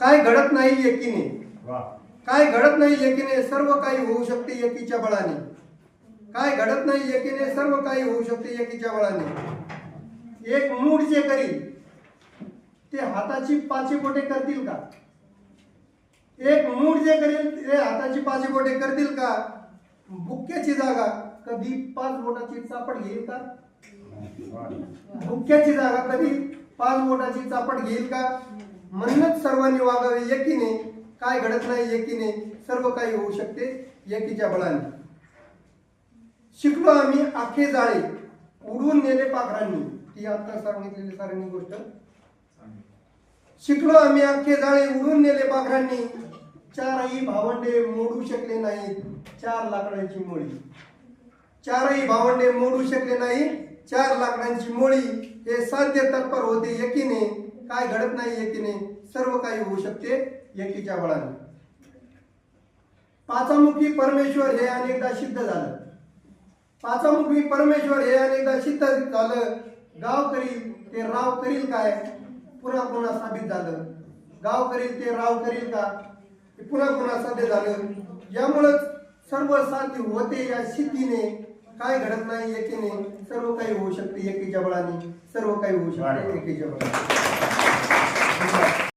काय घडत नाही एकीने काय घडत नाही एकीने सर्व काही होऊ शकते एकीच्या बळाने. काय घडत नाही एकीने सर्व काही होऊ शकते एकीच्या बळाने. एक मूड जे करील ते हाताची पाची बोटे करतील का? एक मूड जे करील ते हाताची पाची बोटे करतील का? बुक्क्याची जागा. कधी पाच बोटाची चापट घेईल का? मुख्याची जागा कधी पाच बोटाची चापट घेईल का? म्हणूनच सर्वांनी वागावे एकीने. काय घडत नाही एकीने. सर्व काही होऊ शकते एकीच्या बळाने. शिकलो आम्ही आखे जाळे. उडवून नेले पाखरांनी. ती आता सांगितलेली सरांनी गोष्ट. शिकलो आम्ही अख्खे जाळे उडून नेले पाखरांनी. चारही भावंडे मोडू शकले नाहीत. चार लाकडांची मोळी. चारही भावंडे मोडू शकले नाही चार लाकडांची मोळी. हे साध्य तत्पर होते एकीने. काय घडत नाही एकीने सर्व काही होऊ शकते एकीच्या बळाने. पाचामुखी परमेश्वर हे अनेकदा सिद्ध झालं. पाचामुखी परमेश्वर हे अनेकदा सिद्ध झालं. गाव करील ते राव करील काय? पुन्हा पुन्हा साबित झालं. गाव करील ते राव करील का? पुन्हा पुन्हा साध्य झालं. यामुळं सर्व साध्य होते या सिद्धीने. काय घडत नाही एकीने सर्व काही होऊ शकते एकीच्या बळाने सर्व काही होऊ शकते एकीच्या बळाने.